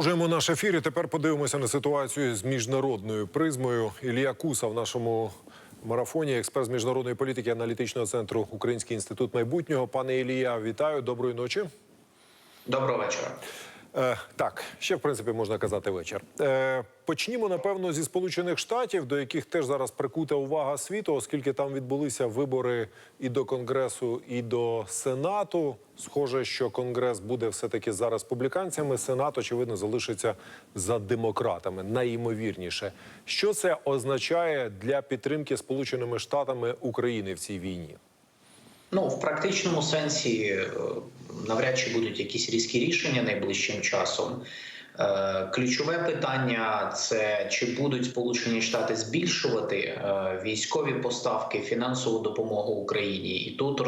Продовжуємо наш ефір. і Тепер подивимося на ситуацію з міжнародною призмою. Ілія Куса в нашому марафоні, експерт з міжнародної політики аналітичного центру Український інститут майбутнього. Пане Ілія, вітаю. Доброї ночі. Доброго вечора. Е, так, ще в принципі можна казати вечір. Е, почнімо напевно зі Сполучених Штатів, до яких теж зараз прикута увага світу, оскільки там відбулися вибори і до Конгресу, і до Сенату. Схоже, що Конгрес буде все таки за республіканцями. Сенат, очевидно, залишиться за демократами. Найімовірніше, що це означає для підтримки Сполученими Штатами України в цій війні? Ну, в практичному сенсі е, навряд чи будуть якісь різкі рішення найближчим часом. Е, Ключове питання це чи будуть Сполучені Штати збільшувати е, військові поставки, фінансову допомогу Україні, і тут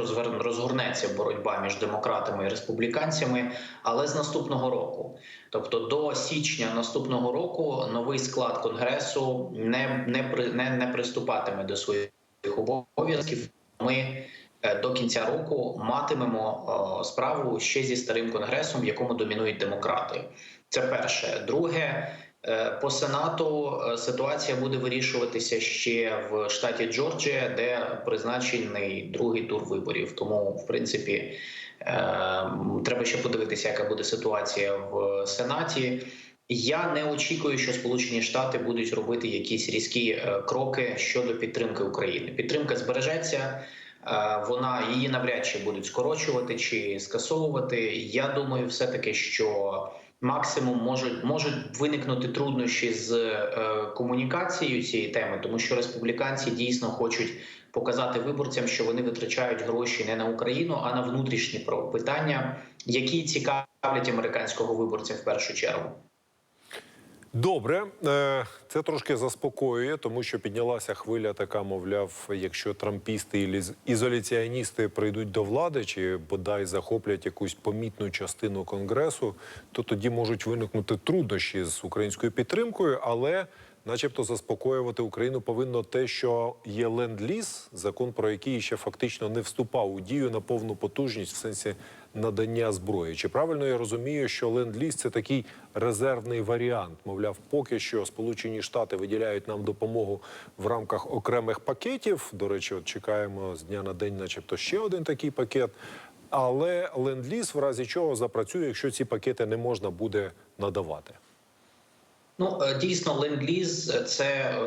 розгорнеться боротьба між демократами і республіканцями, але з наступного року. Тобто до січня наступного року новий склад конгресу не, не, не, не приступатиме до своїх обов'язків. Ми до кінця року матимемо е, справу ще зі старим конгресом, в якому домінують демократи. Це перше. Друге, е, по сенату е, ситуація буде вирішуватися ще в штаті Джорджія, де призначений другий тур виборів. Тому, в принципі, е, треба ще подивитися, яка буде ситуація в сенаті. Я не очікую, що Сполучені Штати будуть робити якісь різкі е, кроки щодо підтримки України. Підтримка збережеться. Е, Вона її навряд чи будуть скорочувати чи скасовувати. Я думаю, все таки, що максимум можуть можуть виникнути труднощі з е, комунікацією цієї теми, тому що республіканці дійсно хочуть показати виборцям, що вони витрачають гроші не на Україну, а на внутрішні питання, які цікавлять американського виборця в першу чергу. Добре, Е, це трошки заспокоює, тому що піднялася хвиля така, мовляв, якщо трампісти і ізоляціоністи прийдуть до влади чи бодай захоплять якусь помітну частину конгресу, то тоді можуть виникнути труднощі з українською підтримкою, але. Начебто заспокоювати Україну повинно те, що є ленд-ліз, закон про який ще фактично не вступав у дію на повну потужність в сенсі надання зброї. Чи правильно я розумію, що ленд-ліз – це такий резервний варіант? Мовляв, поки що Сполучені Штати виділяють нам допомогу в рамках окремих пакетів. До речі, от чекаємо з дня на день, начебто, ще один такий пакет. Але ленд-ліз в разі чого запрацює, якщо ці пакети не можна буде надавати. Ну е, дійсно, ленд-ліз – це е,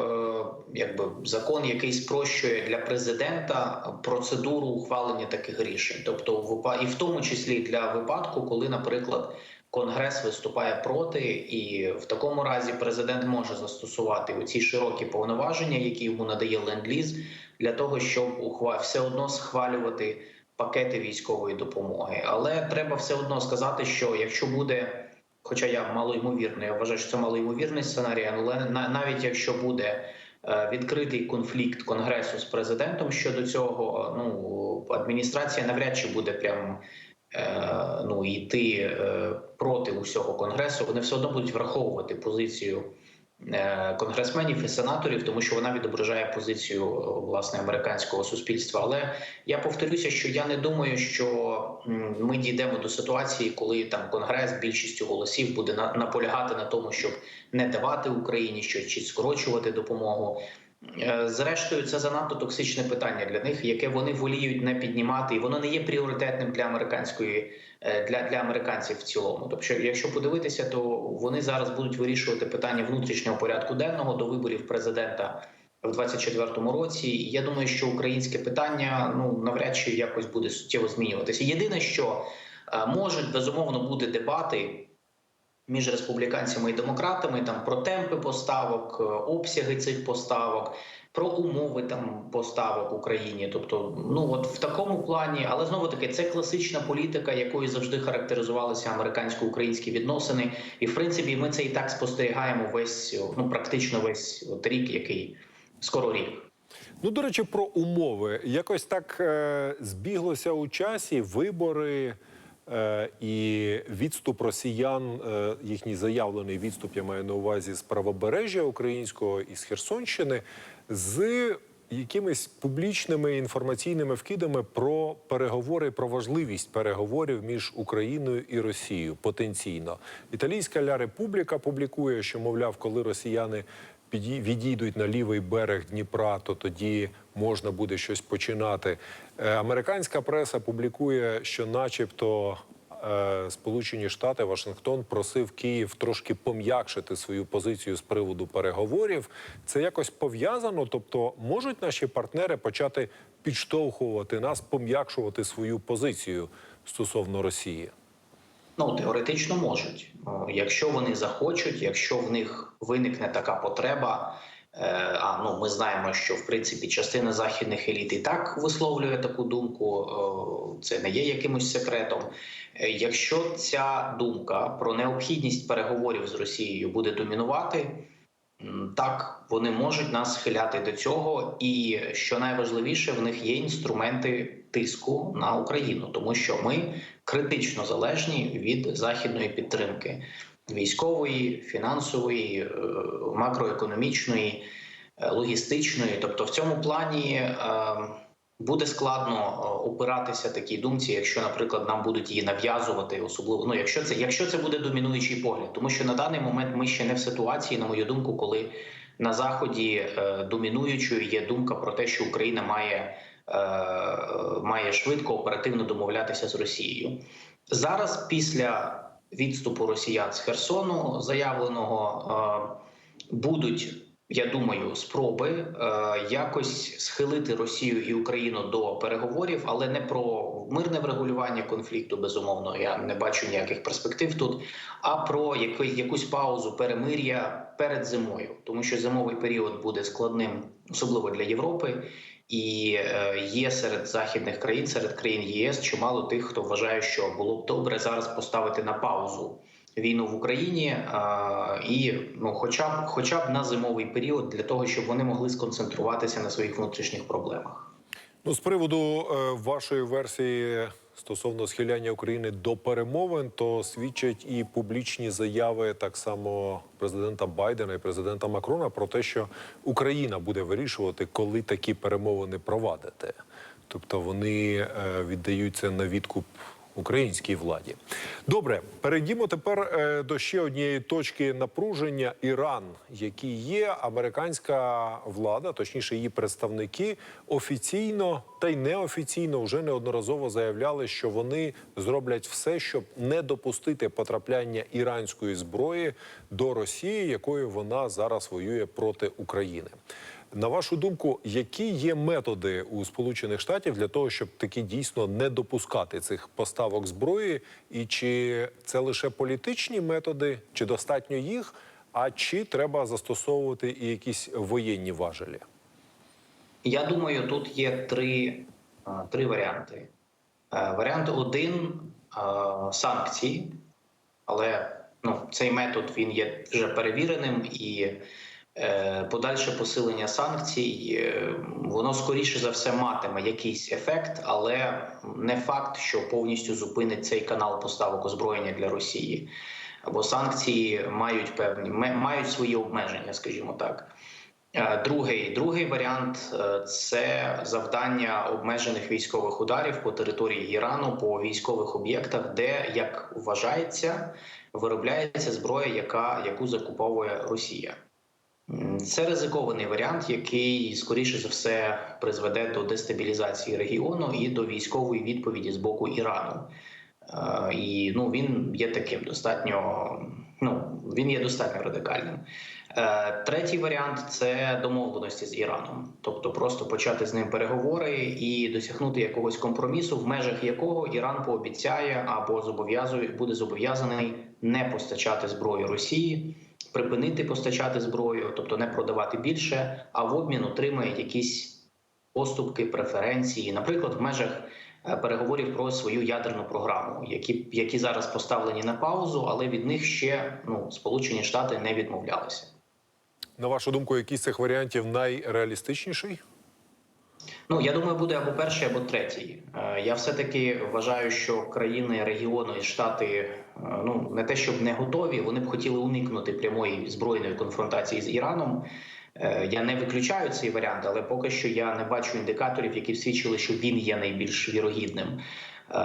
якби закон, який спрощує для президента процедуру ухвалення таких рішень, тобто і в тому числі для випадку, коли, наприклад, Конгрес виступає проти, і в такому разі президент може застосувати оці широкі повноваження, які йому надає ленд-ліз, для того, щоб все одно схвалювати пакети військової допомоги. Але треба все одно сказати, що якщо буде Хоча я малоймовірний, я вважаю, що це малоймовірний сценарій, але на- навіть якщо буде е, відкритий конфлікт конгресу з президентом щодо цього, ну адміністрація навряд чи буде прям е, ну йти е, проти усього конгресу. Вони все одно будуть враховувати позицію конгресменів і сенаторів, тому що вона відображає позицію е, власне американського суспільства. Але я повторюся, що я не думаю, що ми дійдемо до ситуації, коли там конгрес більшістю голосів буде наполягати на тому, щоб не давати Україні щось чи скорочувати допомогу. Е, Зрештою, це занадто токсичне питання для них, яке вони воліють не піднімати, і воно не є пріоритетним для американської е, для, для американців в цілому. Тобто, якщо подивитися, то вони зараз будуть вирішувати питання внутрішнього порядку денного до виборів президента в 24-му році. Я думаю, що українське питання ну навряд чи якось буде суттєво змінюватися. Єдине, що е, можуть безумовно бути дебати між республіканцями і демократами там про темпи поставок, е, обсяги цих поставок, про умови там поставок Україні. Тобто, ну от в такому плані, але знову таки це класична політика, якою завжди характеризувалися американсько-українські відносини. І в принципі, ми це і так спостерігаємо весь ну практично весь от рік, який скоро рік. Ну, до речі, про умови. Якось так е, збіглося у часі вибори е, і відступ росіян, е, їхній заявлений відступ, я маю на увазі з правобережжя українського і з Херсонщини, з якимись публічними інформаційними вкидами про переговори, про важливість переговорів між Україною і Росією потенційно. Італійська Ля Републіка публікує, що мовляв, коли росіяни відійдуть на лівий берег Дніпра, то тоді можна буде щось починати. Е, Американська преса публікує, що, начебто, е, Сполучені Штати Вашингтон просив Київ трошки пом'якшити свою позицію з приводу переговорів. Це якось пов'язано. Тобто, можуть наші партнери почати підштовхувати нас, пом'якшувати свою позицію стосовно Росії. Ну, теоретично можуть. О, Якщо вони захочуть, якщо в них виникне така потреба. е, А ну ми знаємо, що в принципі частина західних еліт і так висловлює таку думку. Це не є якимось секретом. Е, Якщо ця думка про необхідність переговорів з Росією буде домінувати, так вони можуть нас схиляти до цього, і що найважливіше, в них є інструменти тиску на Україну, тому що ми критично залежні від західної підтримки військової, фінансової, е, макроекономічної, е, логістичної. Тобто, в цьому плані е, буде складно опиратися такій думці, якщо, наприклад, нам будуть її нав'язувати, особливо ну, якщо це якщо це буде домінуючий погляд, тому що на даний момент ми ще не в ситуації, на мою думку, коли на заході е, домінуючою є думка про те, що Україна має. е, Має швидко оперативно домовлятися з Росією зараз. Після відступу Росіян з Херсону, заявленого, е, будуть, я думаю, спроби е, якось схилити Росію і Україну до переговорів, але не про мирне врегулювання конфлікту. Безумовно, я не бачу ніяких перспектив тут, а про який- якусь паузу перемир'я перед зимою, тому що зимовий період буде складним, особливо для Європи. І е, є серед західних країн, серед країн ЄС чимало тих, хто вважає, що було б добре зараз поставити на паузу війну в Україні і ну, хоча б хоча б на зимовий період для того, щоб вони могли сконцентруватися на своїх внутрішніх проблемах. Ну, з приводу е, вашої версії стосовно схиляння України до перемовин, то свідчать і публічні заяви так само президента Байдена і президента Макрона про те, що Україна буде вирішувати, коли такі перемовини провадити. Тобто вони е, віддаються на відкуп українській владі. Добре, перейдімо тепер е, до ще однієї точки напруження. Іран, який є, американська влада, точніше, її представники, офіційно та й неофіційно вже неодноразово заявляли, що вони зроблять все, щоб не допустити потрапляння іранської зброї до Росії, якою вона зараз воює проти України. На вашу думку, які є методи у Сполучених Штатів для того, щоб таки дійсно не допускати цих поставок зброї, і чи це лише політичні методи, чи достатньо їх, а чи треба застосовувати і якісь воєнні важелі? Я думаю, тут є три, три варіанти. Е, Варіант один санкції, але ну, цей метод він є вже перевіреним і подальше посилення санкцій, е, воно скоріше за все матиме якийсь ефект, але не факт, що повністю зупинить цей канал поставок озброєння для Росії. Бо санкції мають певні мають свої обмеження, скажімо так. Е, Другий, другий варіант е, це завдання обмежених військових ударів по території Ірану по військових об'єктах, де як вважається, виробляється зброя, яка яку закуповує Росія. Це ризикований варіант, який скоріше за все призведе до дестабілізації регіону і до військової відповіді з боку Ірану. Е, І ну він є таким достатньо. Ну він є достатньо радикальним. Е, Третій варіант це домовленості з Іраном, тобто просто почати з ним переговори і досягнути якогось компромісу, в межах якого Іран пообіцяє або зобов'язує буде зобов'язаний не постачати зброю Росії, припинити постачати зброю, тобто не продавати більше, а в обмін отримає якісь поступки, преференції, наприклад, в межах е, переговорів про свою ядерну програму, які які зараз поставлені на паузу, але від них ще ну Сполучені Штати не відмовлялися. На вашу думку, який з цих варіантів найреалістичніший? Ну я думаю, буде або перший, або третій. Е, Я все таки вважаю, що країни регіону і штати е, ну не те, щоб не готові, вони б хотіли уникнути прямої збройної конфронтації з Іраном. Е, Я не виключаю цей варіант, але поки що я не бачу індикаторів, які свідчили, що він є найбільш вірогідним.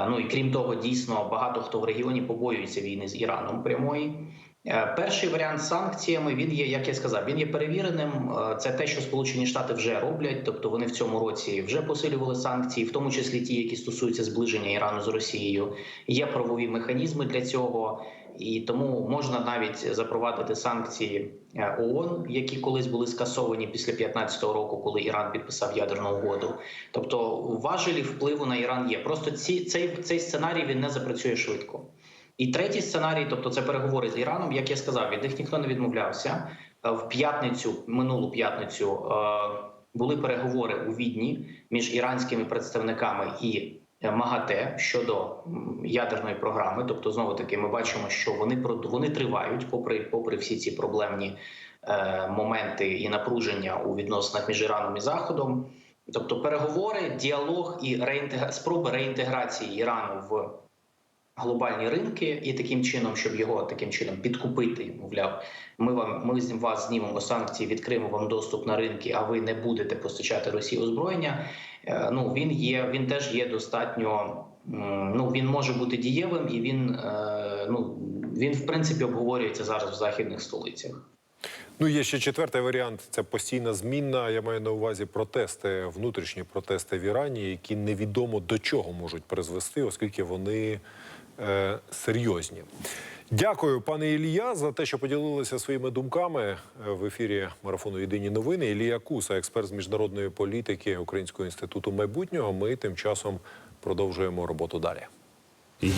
Ну і крім того, дійсно багато хто в регіоні побоюється війни з Іраном прямої. Е, Перший варіант санкціями він є, як я сказав, він є перевіреним. Е, Це те, що Сполучені Штати вже роблять, тобто вони в цьому році вже посилювали санкції, в тому числі ті, які стосуються зближення Ірану з Росією. Є правові механізми для цього, і тому можна навіть запровадити санкції е, ООН, які колись були скасовані після 2015 року, коли Іран підписав ядерну угоду. Тобто важелі впливу на Іран є. Просто ці цей, цей сценарій він не запрацює швидко. І третій сценарій, тобто це переговори з Іраном, як я сказав, від них ніхто не відмовлявся. Е, В п'ятницю, минулу п'ятницю, е, були переговори у Відні між іранськими представниками і е, МАГАТЕ щодо ядерної програми. Тобто, знову таки, ми бачимо, що вони вони тривають, попри попри всі ці проблемні моменти і напруження у відносинах між Іраном і Заходом. Тобто, переговори, діалог і реінтегра... спроби реінтеграції Ірану в глобальні ринки і таким чином, щоб його таким чином підкупити, мовляв, ми вам ми з вас знімемо санкції, відкриємо вам доступ на ринки, а ви не будете постачати Росії озброєння. Е, Ну він є, він теж є достатньо. Ну він може бути дієвим, і він е, ну він в принципі обговорюється зараз в західних столицях. Ну, є ще четвертий варіант це постійна змінна. Я маю на увазі протести, внутрішні протести в Ірані, які невідомо до чого можуть призвести, оскільки вони е, серйозні. Дякую, пане Ілія, за те, що поділилися своїми думками е, в ефірі марафону Єдині новини. Ілія Куса, експерт з міжнародної політики Українського інституту майбутнього. Ми тим часом продовжуємо роботу далі.